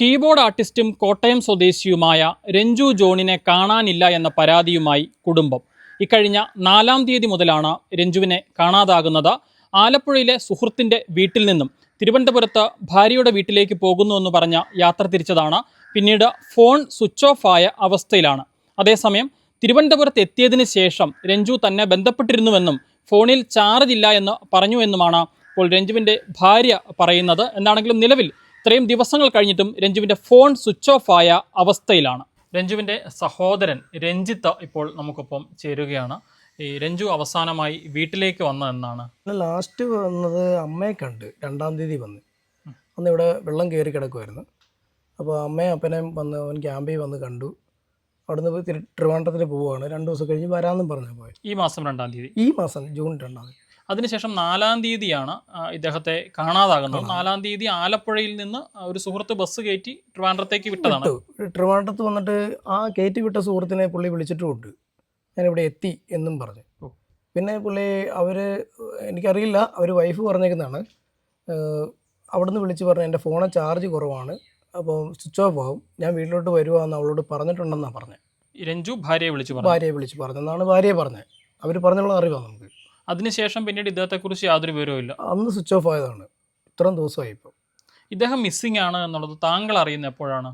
Keyboard ആർട്ടിസ്റ്റും കോട്ടയം സ്വദേശിയുമായ രഞ്ജു ജോണിനെ കാണാനില്ല എന്ന പരാതിയുമായി കുടുംബം. ഇക്കഴിഞ്ഞ നാലാം തീയതി മുതലാണ് രഞ്ജുവിനെ കാണാതാകുന്നത്. ആലപ്പുഴയിലെ സുഹൃത്തിന്റെ വീട്ടിൽ നിന്നും തിരുവനന്തപുരത്ത് ഭാര്യയുടെ വീട്ടിലേക്ക് പോകുന്നുവെന്ന് പറഞ്ഞ യാത്ര തിരിച്ചതാണ്. പിന്നീട് ഫോൺ സ്വിച്ച് ഓഫ് ആയ അവസ്ഥയിലാണ്. അതേസമയം തിരുവനന്തപുരത്ത് എത്തിയതിന് ശേഷം രഞ്ജു തന്നെ ബന്ധപ്പെട്ടിരുന്നുവെന്നും ഫോണിൽ ചാർജ് ഇല്ല എന്ന് പറഞ്ഞു എന്നുമാണ് ഇപ്പോൾ രഞ്ജുവിന്റെ ഭാര്യ പറയുന്നത്. എന്താണെങ്കിലും നിലവിൽ ഇത്രയും ദിവസങ്ങൾ കഴിഞ്ഞിട്ടും രഞ്ജുവിന്റെ ഫോൺ സ്വിച്ച് ഓഫ് ആയ അവസ്ഥയിലാണ്. രഞ്ജുവിന്റെ സഹോദരൻ രഞ്ജിത്ത് ഇപ്പോൾ നമുക്കൊപ്പം ചേരുകയാണ്. ഈ രഞ്ജു അവസാനമായി വീട്ടിലേക്ക് വന്നതെന്നാണ് എന്നാണ്? ലാസ്റ്റ് വന്നത് അമ്മയെ കണ്ട് രണ്ടാം തീയതി വന്ന്. അന്ന് ഇവിടെ വെള്ളം കയറി കിടക്കുമായിരുന്നു അപ്പോൾ അമ്മയും അപ്പനെയും വന്ന് അവൻ ക്യാമ്പിൽ വന്ന് കണ്ടു. അവിടുന്ന് പോയി തിരി ട്രിവാൻഡ്രത്തിൽ പോവുകയാണ്. രണ്ട് ദിവസം കഴിഞ്ഞ് വരാമെന്നും പറഞ്ഞു പോയി. ഈ മാസം രണ്ടാം തീയതി. ഈ മാസം ജൂൺ രണ്ടാം തീയതി. അതിനുശേഷം നാലാം തീയതിയാണ് ഇദ്ദേഹത്തെ കാണാതാകുന്നത്. നാലാം തീയതി ആലപ്പുഴയിൽ നിന്ന് ഒരു സുഹൃത്ത് ബസ് കയറ്റി ട്രിവാൻഡ്രത്തേക്ക് വിട്ടതാണ്. വിട്ടു ട്രിവാൻഡ്രത്ത് വന്നിട്ട് ആ കയറ്റി വിട്ട സുഹൃത്തിനെ പുള്ളി വിളിച്ചിട്ടുമുണ്ട് ഞാൻ ഇവിടെ എത്തി എന്നും പറഞ്ഞു. പിന്നെ പുള്ളി അവർ എനിക്കറിയില്ല അവർ വൈഫ് പറഞ്ഞേക്കുന്നതാണ്. അവിടുന്ന് വിളിച്ച് പറഞ്ഞു എന്റെ ഫോണ് ചാർജ് കുറവാണ് അപ്പോൾ സ്വിച്ച് ഓഫ് ആകും ഞാൻ വീട്ടിലോട്ട് വരുവാന്ന് അവളോട് പറഞ്ഞിട്ടുണ്ടെന്നാണ് പറഞ്ഞത്. രഞ്ജു ഭാര്യയെ വിളിച്ചു പറഞ്ഞു. ഭാര്യയെ വിളിച്ച് പറഞ്ഞെന്നാണ് ഭാര്യയെ പറഞ്ഞത്. അവർ പറഞ്ഞുള്ള അറിവാണ് നമുക്ക്. അതിനുശേഷം പിന്നീട് ഇദ്ദേഹത്തെക്കുറിച്ച് യാതൊരു വിവരവും ഇല്ല അന്ന് സ്വിച്ച് ഓഫ് ആയതാണ്. ഇത്രയും ദിവസമായി ഇപ്പോൾ ഇദ്ദേഹം മിസ്സിംഗ് ആണ് എന്നുള്ളത് താങ്കൾ അറിയുന്ന എപ്പോഴാണ്?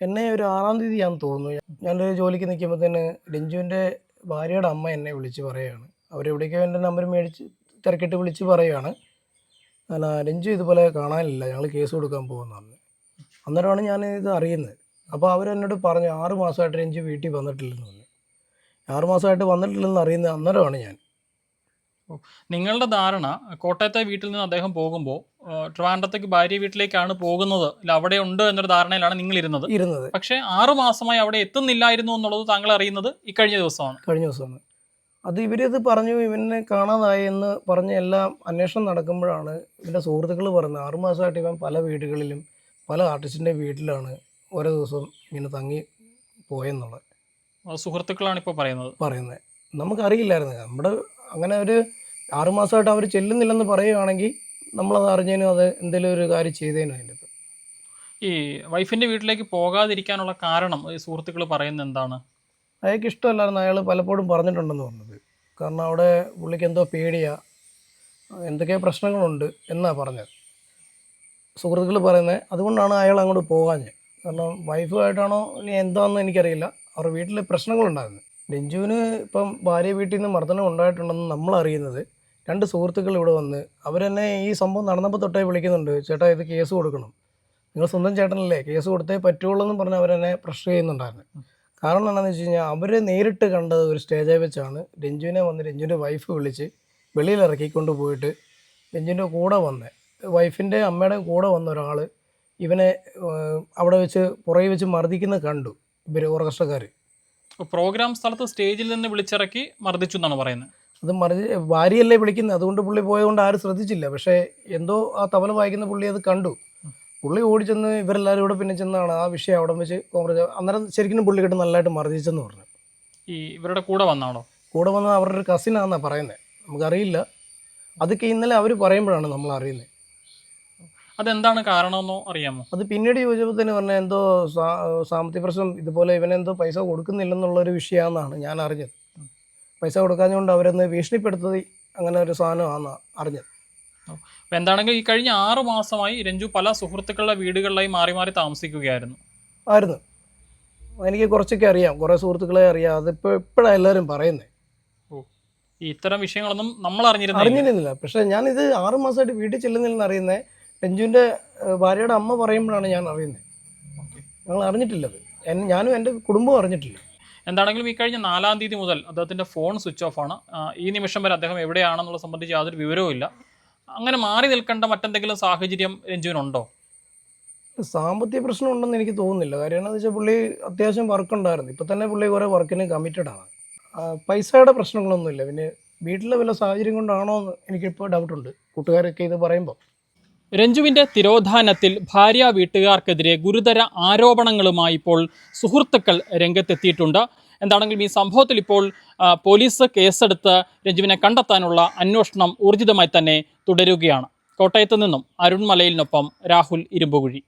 എന്നെ ഒരു ആറാം തീയതി ഞാൻ തോന്നുന്നു. ഞാനൊരു ജോലിക്ക് നിൽക്കുമ്പോൾ തന്നെ രഞ്ജുവിന്റെ ഭാര്യയുടെ അമ്മ എന്നെ വിളിച്ച് പറയുകയാണ്. അവരെവിടേക്കോ എന്റെ നമ്പർ മേടിച്ച് തിരക്കിട്ട് വിളിച്ച് പറയുകയാണ്. അല്ല രഞ്ജു ഇതുപോലെ കാണാനില്ല. ഞങ്ങൾ കേസ് കൊടുക്കാൻ പോകുന്ന പറഞ്ഞു അന്നേരമാണ് ഞാൻ ഇത് അറിയുന്നത്. അപ്പോൾ അവർ എന്നോട് പറഞ്ഞു ആറ് മാസമായിട്ട് രഞ്ജു വീട്ടിൽ വന്നിട്ടില്ലെന്ന് പറഞ്ഞു. ആറ് മാസമായിട്ട് വന്നിട്ടില്ലെന്ന് അറിയുന്നത് അന്നേരമാണ് ഞാൻ. നിങ്ങളുടെ ധാരണ കോട്ടയത്തെ വീട്ടിൽ നിന്ന് അദ്ദേഹം പോകുമ്പോൾ ട്രിവാൻഡ്രത്തേക്ക് ഭാര്യ വീട്ടിലേക്കാണ് പോകുന്നത് അല്ല അവിടെ ഉണ്ട് എന്നൊരു ധാരണയിലാണ് നിങ്ങൾ ഇരുന്നത്. ഇരുന്നത് പക്ഷേ ആറു മാസമായി അവിടെ എത്തുന്നില്ലായിരുന്നു എന്നുള്ളത് താങ്കൾ അറിയുന്നത് ഈ കഴിഞ്ഞ ദിവസമാണ്. കഴിഞ്ഞ ദിവസമാണ്. അത് ഇവരിത് പറഞ്ഞു ഇവനെ കാണാതായി എന്ന് പറഞ്ഞ് എല്ലാം അന്വേഷണം നടക്കുമ്പോഴാണ് ഇവന്റെ സുഹൃത്തുക്കൾ പറഞ്ഞത് ആറുമാസമായിട്ട് ഇവൻ പല വീടുകളിലും പല ആർട്ടിസ്റ്റിന്റെ വീട്ടിലാണ് ഓരോ ദിവസം ഇങ്ങനെ തങ്ങി പോയെന്നുള്ളത്. ആ സുഹൃത്തുക്കളാണ് ഇപ്പോൾ പറയുന്നത്. പറയുന്നത്. നമുക്കറിയില്ലായിരുന്നു. നമ്മുടെ അങ്ങനെ ഒരു ആറുമാസമായിട്ട് അവർ ചെല്ലുന്നില്ലെന്ന് പറയുകയാണെങ്കിൽ നമ്മളത് അറിഞ്ഞതിനും അത് എന്തെങ്കിലും ഒരു കാര്യം ചെയ്തതിനും അതിന്റെ ഈ വൈഫിന്റെ വീട്ടിലേക്ക് പോകാതിരിക്കാനുള്ള കാരണം ഈ സുഹൃത്തുക്കൾ പറയുന്നത് എന്താണ്? അയാൾക്ക് ഇഷ്ടമല്ലായിരുന്നു. അയാൾ പലപ്പോഴും പറഞ്ഞിട്ടുണ്ടെന്ന് പറഞ്ഞത്. കാരണം അവിടെ പുള്ളിക്ക് എന്തോ പേടിയാ എന്തൊക്കെ പ്രശ്നങ്ങളുണ്ട് എന്നാണ് പറഞ്ഞത്. സുഹൃത്തുക്കൾ പറയുന്നത് അതുകൊണ്ടാണ് അയാൾ അങ്ങോട്ട് പോകാഞ്ഞത്. കാരണം വൈഫുമായിട്ടാണോ ഇനി എന്താണെന്ന് എനിക്കറിയില്ല. അവരുടെ വീട്ടിൽ പ്രശ്നങ്ങളുണ്ടായിരുന്നു. രഞ്ജുവിന് ഇപ്പം ഭാര്യ വീട്ടിൽ നിന്ന് മർദ്ദനം ഉണ്ടായിട്ടുണ്ടെന്ന് നമ്മൾ അറിയുന്നത് രണ്ട് സുഹൃത്തുക്കൾ ഇവിടെ വന്ന് അവരെന്നെ ഈ സംഭവം നടന്നപ്പോൾ തൊട്ടേ വിളിക്കുന്നുണ്ട് ചേട്ടാ ഇത് കേസ് കൊടുക്കണം. നിങ്ങൾ സ്വന്തം ചേട്ടനല്ലേ കേസ് കൊടുത്തേ പറ്റുള്ളൂ എന്ന് പറഞ്ഞ് അവരെന്നെ പ്രഷർ ചെയ്യുന്നുണ്ടായിരുന്നു. കാരണം എന്താണെന്ന് വെച്ച് കഴിഞ്ഞാൽ അവരെ നേരിട്ട് കണ്ടത് ഒരു സ്റ്റേജായി വെച്ചാണ്. രഞ്ജുവിനെ വന്ന് രഞ്ജുവിന്റെ വൈഫ് വിളിച്ച് വെളിയിൽ ഇറക്കിക്കൊണ്ട് പോയിട്ട് രഞ്ജുവിന്റെ കൂടെ വന്ന് വൈഫിന്റെ അമ്മയുടെ കൂടെ വന്ന ഒരാൾ ഇവനെ അവിടെ വെച്ച് പുറകെ വെച്ച് മർദ്ദിക്കുന്നത് കണ്ടു ഇവർ ഓർക്കസ്ട്രക്കാർ പ്രോഗ്രാം സ്ഥലത്ത് സ്റ്റേജിൽ നിന്ന് വിളിച്ചിറക്കി മർദ്ദിച്ചു എന്നാണ് പറയുന്നത്. അത് മറി ഭാര്യയല്ലേ വിളിക്കുന്നത്? അതുകൊണ്ട് പുള്ളി പോയതുകൊണ്ട് ആരും ശ്രദ്ധിച്ചില്ല. പക്ഷേ എന്തോ ആ തബല വായിക്കുന്ന പുള്ളി അത് കണ്ടു. പുള്ളി ഓടിച്ചെന്ന് ഇവരെല്ലാവരും കൂടെ പിന്നെ ചെന്നാണ് ആ വിഷയം അവിടെ വെച്ച് കോൺഗ്രസ് അന്നേരം ശരിക്കും പുള്ളി കിട്ടും നല്ലതായിട്ട് മർദ്ദിച്ചെന്ന് പറഞ്ഞു. ഈ ഇവരുടെ കൂടെ വന്നാണോ കൂടെ വന്നത് അവരുടെ ഒരു കസിനാന്നാണ് പറയുന്നത് നമുക്കറിയില്ല. അതൊക്കെ ഇന്നലെ അവർ പറയുമ്പോഴാണ് നമ്മൾ അറിയുന്നത് അതെന്താണ് കാരണമെന്നോ അറിയാമോ? അത് പിന്നീട് ചോദിച്ചപ്പോൾ തന്നെ പറഞ്ഞാൽ എന്തോ സാമ്പത്തിക പ്രശ്നം ഇതുപോലെ ഇവനെന്തോ പൈസ കൊടുക്കുന്നില്ലെന്നുള്ളൊരു വിഷയമാണെന്നാണ് ഞാൻ അറിഞ്ഞത്. പൈസ കൊടുക്കാഞ്ഞുകൊണ്ട് അവരെന്ന് ഭീഷണിപ്പെടുത്തത് അങ്ങനെ ഒരു സാധനമാണെന്നാണ് അറിഞ്ഞത്. അപ്പോൾ എന്താണെങ്കിൽ ഈ കഴിഞ്ഞ ആറു മാസമായി രഞ്ജു പല സുഹൃത്തുക്കളുടെ വീടുകളിലായി മാറി മാറി താമസിക്കുകയായിരുന്നു. ആയിരുന്നു. എനിക്ക് കുറച്ചൊക്കെ അറിയാം. കുറേ സുഹൃത്തുക്കളെ അറിയാം. അതിപ്പോൾ ഇപ്പോഴാണ് എല്ലാവരും പറയുന്നത് ഇത്തരം വിഷയങ്ങളൊന്നും നമ്മൾ അറിഞ്ഞിരുന്നില്ല. അറിഞ്ഞിരുന്നില്ല പക്ഷേ ഞാനിത് ആറു മാസമായിട്ട് വീട്ടിൽ ചെല്ലുന്നില്ലെന്ന് അറിയുന്നത് രഞ്ജുവിന്റെ ഭാര്യയുടെ അമ്മ പറയുമ്പോഴാണ് ഞാൻ അറിയുന്നത്. ഞങ്ങൾ അറിഞ്ഞിട്ടില്ലത്. ഞാനും എന്റെ കുടുംബവും അറിഞ്ഞിട്ടില്ല. എന്താണെങ്കിലും ഈ കഴിഞ്ഞ നാലാം തീയതി മുതൽ അദ്ദേഹത്തിന്റെ ഫോൺ സ്വിച്ച് ഓഫ് ആണ്. ഈ നിമിഷം വരെ അദ്ദേഹം എവിടെയാണെന്നുള്ള സംബന്ധിച്ച് യാതൊരു വിവരവും ഇല്ല. അങ്ങനെ മാറി നിൽക്കേണ്ട മറ്റെന്തെങ്കിലും സാഹചര്യം രഞ്ജുവിനുണ്ടോ? സാമ്പത്തിക പ്രശ്നം ഉണ്ടെന്ന് എനിക്ക് തോന്നുന്നില്ല. കാര്യം എന്താണെന്ന് വെച്ചാൽ പുള്ളി അത്യാവശ്യം വർക്ക് ഉണ്ടായിരുന്നു. ഇപ്പം തന്നെ പുള്ളി കുറേ വർക്കിന് കമ്മിറ്റഡ് ആണ്. പൈസയുടെ പ്രശ്നങ്ങളൊന്നുമില്ല. പിന്നെ വീട്ടിലെ വല്ല സാഹചര്യം കൊണ്ടാണോ എന്ന് എനിക്കിപ്പോൾ ഡൗട്ടുണ്ട് കൂട്ടുകാരൊക്കെ ഇത് പറയുമ്പോൾ രഞ്ജുവിന്റെ തിരോധാനത്തിൽ ഭാര്യ വീട്ടുകാർക്കെതിരെ ഗുരുതര ആരോപണങ്ങളുമായി ഇപ്പോൾ സുഹൃത്തുക്കൾ രംഗത്തെത്തിയിട്ടുണ്ട്. എന്താണെങ്കിലും ഈ സംഭവത്തിൽ ഇപ്പോൾ പോലീസ് കേസെടുത്ത് രഞ്ജുവിനെ കണ്ടെത്താനുള്ള അന്വേഷണം ഊർജിതമായി തന്നെ തുടരുകയാണ്. കോട്ടയത്ത് നിന്നും അരുൺമലയിൽ മലയിലിനൊപ്പം രാഹുൽ ഇരുമ്പുകുഴി.